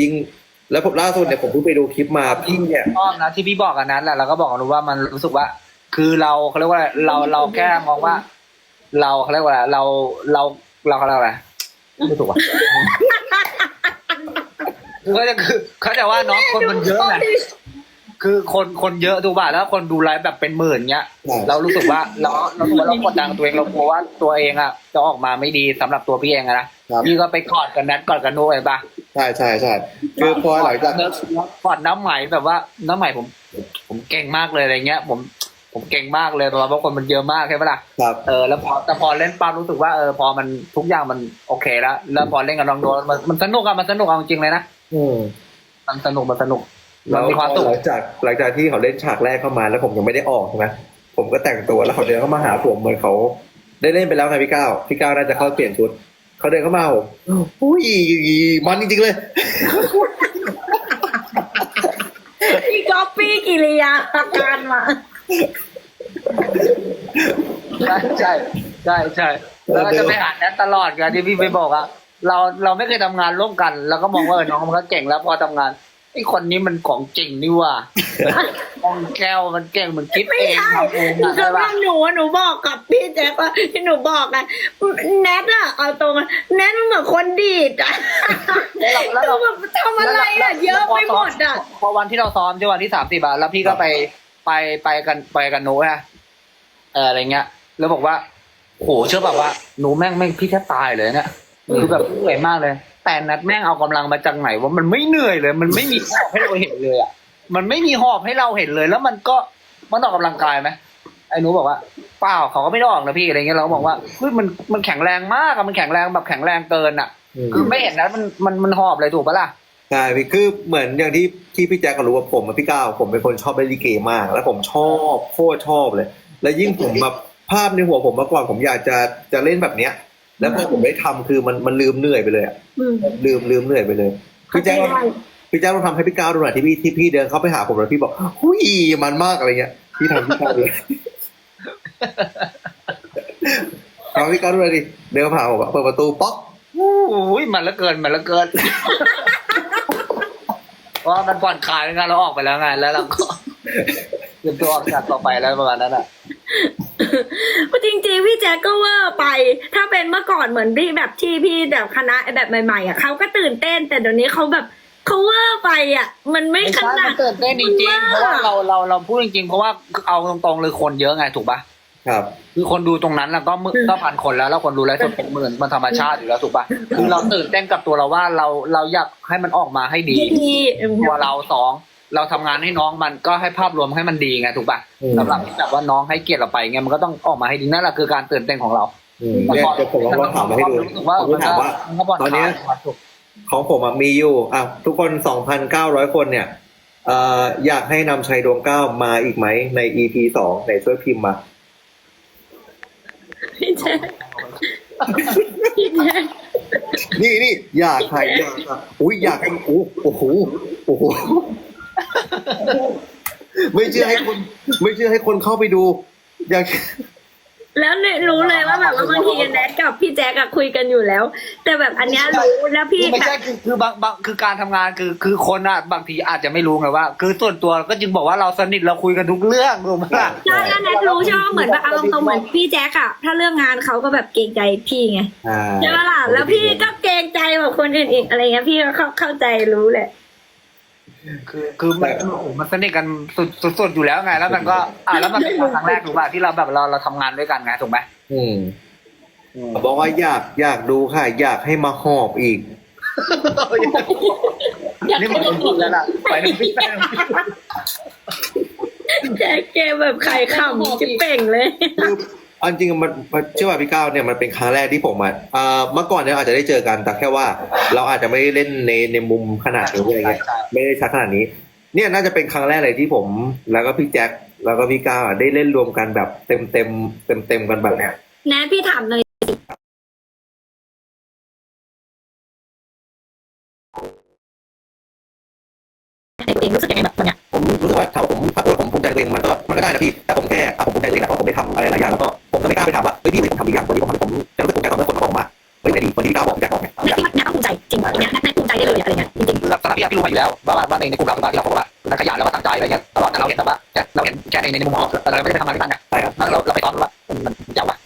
ยิง แล้วผมล่าสุดเนี่ยผมเพิ่งไปดูคลิปมาพี่เนี่ยชอบนะที่พี่บอกกันนั้นแหละเราก็บอกกันว่ามันรู้สึกว่า คือเราเขาเรียกว่าอะไรเราเราแค่มองว่า เราเขาเรียกว่าอะไรเราเราเราเขาเรียกว่าอะไรไม่ถูกว่ะคือเขาจะคือเขาจะว่าน้องคนมันเยอะไง คือคนคนเยอะถูกป่ะแล้วคนดูไลฟ์แบบเป็นหมื่นเงี้ยใช่เรารู้สึกว่าเราเรารู้สึกว่าเรากดดันกับตัวเองเรากลัวว่าตัวเองอะจะออกมาไม่ดีสำหรับตัวพี่เองอะนะครับ พี่ก็ไปกอดกันนัดกอดกันโน้ยป่ะใช่ใช่ใช่คือพอหลังจาก กอดน้ำใหม่แบบว่าน้ำใหม่ผม ผมเก่งมากเลยอะไรเงี้ย ผมผมเก่งมากเลยเพราะว่าคนมันเยอะมากใช่ปะล่ะครับ เออแล้วพอแต่พอเล่นปั๊บรู้สึกว่าเออพอมันทุกอย่างมันโอเคแล้วแล้วพอเล่นกับน้องโดนมันมันสนุกอะมันสนุกเอาจริงๆเลยนะอืมมันสนุกมันสนุกมั แล้นวมีความสุขหลังจากหลังจากที่เขาเล่นฉากแรกเข้ามาแล้วผมยังไม่ได้ออกใช่ไหมผมก็แต่งตัวแล้วเขาเดินเข้ามาหาผมเหมือนเขาได้เล่นไปแล้วไงพี่ก้าวพี่ก้าวน่าจะเข้าเปลี่ยนชุด เขาเดินเข้ามาผมอุ้ยมันจริงๆเลยพี่ก๊อปปี้กิริยาอาการมาใช่ใช่ใช่ใช่แล้วก็จะไปหาแนทตลอดกันที่พี่ไปบอกอะเราเราไม่เคยทำงานร่วมกัน แล้วก็มองว่าเออน้องมันก็เก่งแล้วพอทำงาน ไอ้คนนี้มันของจริงนี่ว่ามองแก้วมันเก่งมันคิดไม่เองใช่ทำเองคือะอใช่ปะหนูอะหนูบอกกับพี่แจ๊คว่าที่หนูบอกอะแนทอะเอาตรงอะแนทมันเหมือนคนดีดอะแล้วเราคือแบบทำอะไรอะเยอะไปหมดอะพอวันที่เราซ้อมใช่วันที่สามสิบอะแล้วพี่ก็ไปไปไปกันไปกันหนูฮะเอออะไรเงี้ย แล้วบอกว่าโหเชื่อแบบว่าหนูแม่งแม่งพี่แทบตายเลยเนี่ยคือแบบเหนื่อยมากเลย แต่นัดแม่งเอากำลังมาจากไหนว่ามันไม่เหนื่อยเลย มันไม่มีหอบให้เราเห็นเลยอะมันไม่มีหอบให้เราเห็นเลย แล้วมันก็มันออกกำลังกายไหมไอ้หนูบอกว่าเปล่าเขาก็ไม่ได้ออกนะพี่อะไรเงี้ยเราก็บอกว่าเฮ้ยมันมันแข็งแรงมากอะมันแข็งแรงแบบแข็งแรงเกินอะคือไม่เห็นนะมันมันมันหอบเลยถูกปะล่ะใช่พี่คือเหมือนอย่างที่ที่พี่แจ๊คก็รู้ว่าผมกับพี่ก้าวผมเป็นคนชอบเล่นลิเกมาก แล้วผมชอบโคตรชอบเลย แล้วยิ่งผมแบบภาพในหัวผมเมื่อก่อนผมอยากจะจะเล่นแบบเนี้ย แล้วพอผมได้ทำคือมันมันลืมเหนื่อยไปเลยอะอืมลืมลืมเหนื่อยไปเลยเข้าพี่ใจแจ๊คได้พี่แจ๊คต้องทำให้พี่ก้าวดูหน่อยที่พี่ที่พี่เดินเข้าไปหาผมแล้วพี่บอกหุยมันมากอะไรเงี้ยพี่ทำพี่ก้าวเลยทำพี่ก้าวดูหน่อยดิเดินเข้ามาหาผมอะเปิดประตูป๊อกอุ้ยมันละเกินมันละเกินเพราะว่ามันผ่อนคลายงานเราออกไปแล้วไงแล้วเราก็เตรียมตัวออกจากต่อไปแล้วประมาณนั้นอะ จริงๆพี่แจ๊คก็เว่าไป ถ้าเป็นเมื่อก่อนเหมือนพี่แบบที่พี่แบบคณะแบบใหม่ๆอะเขาก็ตื่นเต้น แต่เดี๋ยวนี้เขาแบบเขาเว่าไปอะ มันไม่ไม่ขใช่นามัดนเกิดได้จริงๆเพราะว่าเราเราเราพูดจริงๆเพราะว่าเอาตรงๆเลยคนเยอะไงถูกปะครับ คือคนดูตรงนั้นแล้วก็หมื่นก็พันคนแล้วแล้วคนดูไลฟ์สดเป็นหมื่นมันธรรมชาติอยู่แล้วถูกปะคือเราตื่นเต้นกับตัวเราว่าเราเราอยากให้มันออกมาให้ดีที่ตัวเราสอง เราทำงานให้น้องมันก็ให้ภาพรวมให้มันดีไงถูกปะอืมสำหรับที่แบบว่าน้องให้เกียรติเราไปไงมันก็ต้องออกมาให้ดีนั่นแหละคือการตื่นเต้นของเราอืมเนี่ยเดี๋ยวผมลองลองถามมาให้ดูรู้สึกว่าผมถามว่ามันก็ผ่อนตอนคเนี้ลายยของผมอะมีอยู่อะทุกคนสองพันเก้าร้อยคนเนี่ยเอ่ออยากให้นำชัยดวงเก้ามาอีกไหมใน EP สองไหนช่วยพิมพ์มาพี่แจ๊คพี่แจ๊คนี่นี่อยากใครอยากอะอุ้ยอยากให้โอ้โอ้โหโอ้โห ไม่เชื่อให้คนไม่เชื่อให้คนเข้าไปดู อยากแล้วเนี่ยรู้เลยว่าแบบว่าบางทีแนทกับพี่แจ๊คอะคุยกันอยู่แล้ว แต่แบบอันเนี้ยรู้แล้วพี่ไม่แบใช่บคือคือบางบางคือการทำงานคือคือคนอะบางทีอาจจะไม่รู้ไงว่า คือส่วนตัวก็จึงบอกว่าเราสนิทเราคุยกันทุกเรื่องถูกไหมล่ะ ใช่แล้วแนทรู้ใช่ไหมเหมือนแบบอารมณ์ตรงเหมือนพี่แจ๊คอะถ้าเรื่องงานเขาก็แบบเกรงใจพี่ไงอ่าใช่ไหมล่ะแล้วพี่ก็เกรงใจแบบคนอื่นอีกอะไรเงี้ยพี่ก็เข้าเข้าใจรู้แหละ คือคือมันโอ้โหมันสนิทกันสุดสุดสุดอยู่แล้วไง แล้วมันก็ อ่าแล้วมันเป็นครั้งแรกถูกป่ะที่เราแบบเราเราทำงานด้วยกันไงถูกไหมอืมบอกว่าอยากอยากดูค่ะ อยากให้มาหอบอีกนี่มันเป็นพูดแล้วล่ะไปหนึ่งพี่ไปหนึ่งพี่แจ๊คแกแบบไข่ขำจะเป่งเลยคื อเอาจริงๆมันมันเชื่อว่าพี่ก้าวเนี่ยมันเป็นครั้งแรกที่ผมอะเอ่อเมื่อก่อนเนี่ยอาจจะได้เจอกันแต่แค่ว่า เราอาจจะไม่ได้เล่นในในมุมขนาดนี้อะไรเงี้ยไม่ได้ชัดขนาดนี้ เนี่ยน่าจะเป็นครั้งแรกเลยที่ผม แล้วก็พี่แจ็คแล้วก็พี่ก้าวอะได้เล่นรวมกันแบบเต็มเต็มเต็มเต็มๆกันแบบเนี้ย แนทพี่ถามเลย ว่าในในกลุ่มเราที่เราบอกว่านักขยันแล้วก็ตั้งใจอะไรเงี้ยตลอดแต่เราเห็นแต่ว่าเนี่ยเราเห็นแค่ในในมุมมองเราไม่ได้ทำงานด้วยกันไงใช่ครับเราเราไปซ้อมว่ามันยาวว่ะ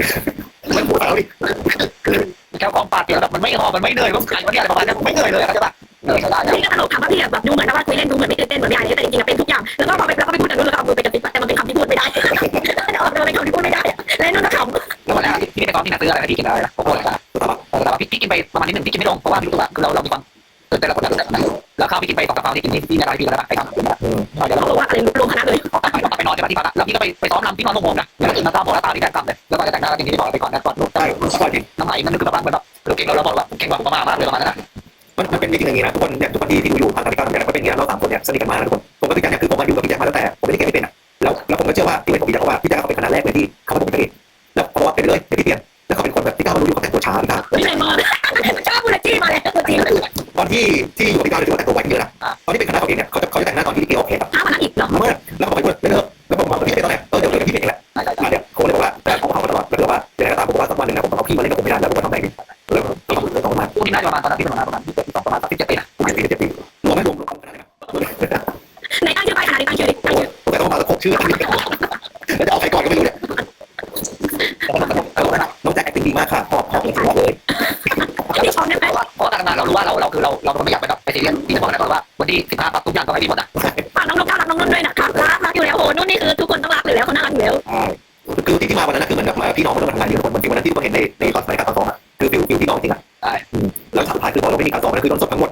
มันปวดแล้วดิคือแค่ความปาดเดียวแบบมันไม่หอบมันไม่เหนื่อยมันไก่มันเนี่ยอะไรประมาณนี้ไม่เหนื่อยเลยเข้าใจป่ะเออได้นี่ก็ตลกถามว่าพี่แบบดูเหมือนว่าคุยเล่นดูเหมือนไม่ตื่นเต้นเหมือนไม่อะไรแต่จริงๆเป็นทุกอย่างแล้วก็พอไปแล้วก็ไปพูดแต่นู้นแล้วก็เอามือไปกระติบแต่มันเป็นคำที่พูดไม่ได้แต่ออกมาเป็นคำที่พูดไม่ได้แล้วนู่นก็ขำแล้ววันแรกที่พี่ไปซ้อมที่ไหนซื้ออะไรพี่กินอะไรนะโอ้โหแต่ว่าพี่กินไปประมาณนิดหนึ่งพี่กินไม่ลงเพราะว่าพี่รู้ตัวคือเราเรามีความตื่นเต้นแล้วกดดันแล้ว ข้าวพี่กินไปสองกระเพราที่กินที่พี่อะไรพี่อะไรไปทำเดี๋ยวเราว่าอะไรลงคณะเลยไปนอนในที่พักแล้วพี่ก็ไปไปซ้อมรำพี่นอนโมงนะแล้วตื่นมาตาบอกตาที่แดงกำเลยแล้วก็จะแต่งหน้าอย่างที่บอกไปก่อนนะก่อนนู่นใช่มันปวดจริงน้ำไหลนั่นคือแบบแบบเราเก่งเราเราบอกว่าเก่งกว่าประมาณมากเลยประมาณนั้นนะมันมันเป็นจริงอย่างนี้นะทุกคนเนี่ยทุกคนที่ที่ดูอยู่ทางการพิการเนี่ยมันเป็นอย่างนี้เราสามคนเนี่ยสนิทกันมาทุกคนผมกับพี่แจ๊คเนี่ยคือผมมาอยู่กับพี่แจ๊คมาตั้งแต่ผมไม่ได้เก่งไม่เป็นอะแล้วแล้วผมก็เชื่อว่าที่เป็นผมพี่แจ๊คเพราะว่าพี่แจ๊คเขาเป็นคณะแรกเลยที่เขามาผมไม่ได้แล้วเพราะว่าเป็นเลยเป็นพี่เปลี่ยน ประมาณตอนนั้นที่เประมาประมาณที่สองประมาณสักสิบเจ็ดปีนะผมจะปีจะปีรวมไม่รวมรวมขนาดไหนไหนตั้งชื่อไปค่ะไหนตั้งชื่อตั้งชื่อผมแต่ต้องมาสักหกชื่อแล้วจะเอาใครก่อนก็ไม่รู้เนี่ยน้องแจ็ค acting ดีมากค่ะพอพอผมบอกเลยพี่ชอบได้ไหมเพราะการทำงานเรารู้ว่าเราเราคือเราเราไม่อยากไปแบบไปซีเรียสที่จะบอกนะว่าวันที่สิบห้าปั๊บทุกอย่างต้องให้ดีหมดอะฝากน้องนกน่ารักน้องนุ่นด้วยนะคะรักรักอยู่แล้วโอ้นุ่นนี่คือทุกคนต้องรักอยู่แล้วเขาน่ารักอยู่แล้วคือที่ที่มาวันนั้นคือเหมือนแบบพี่น้องมันทำงานเยอะคนบางทีวันนั้นที่เราเห็นในในตอนเสิรายการตอนซ้อมอะคือฟิวฟิวพี่น้อง ม่มีการซ้อมแล้วคือต้องสดทั้งหมด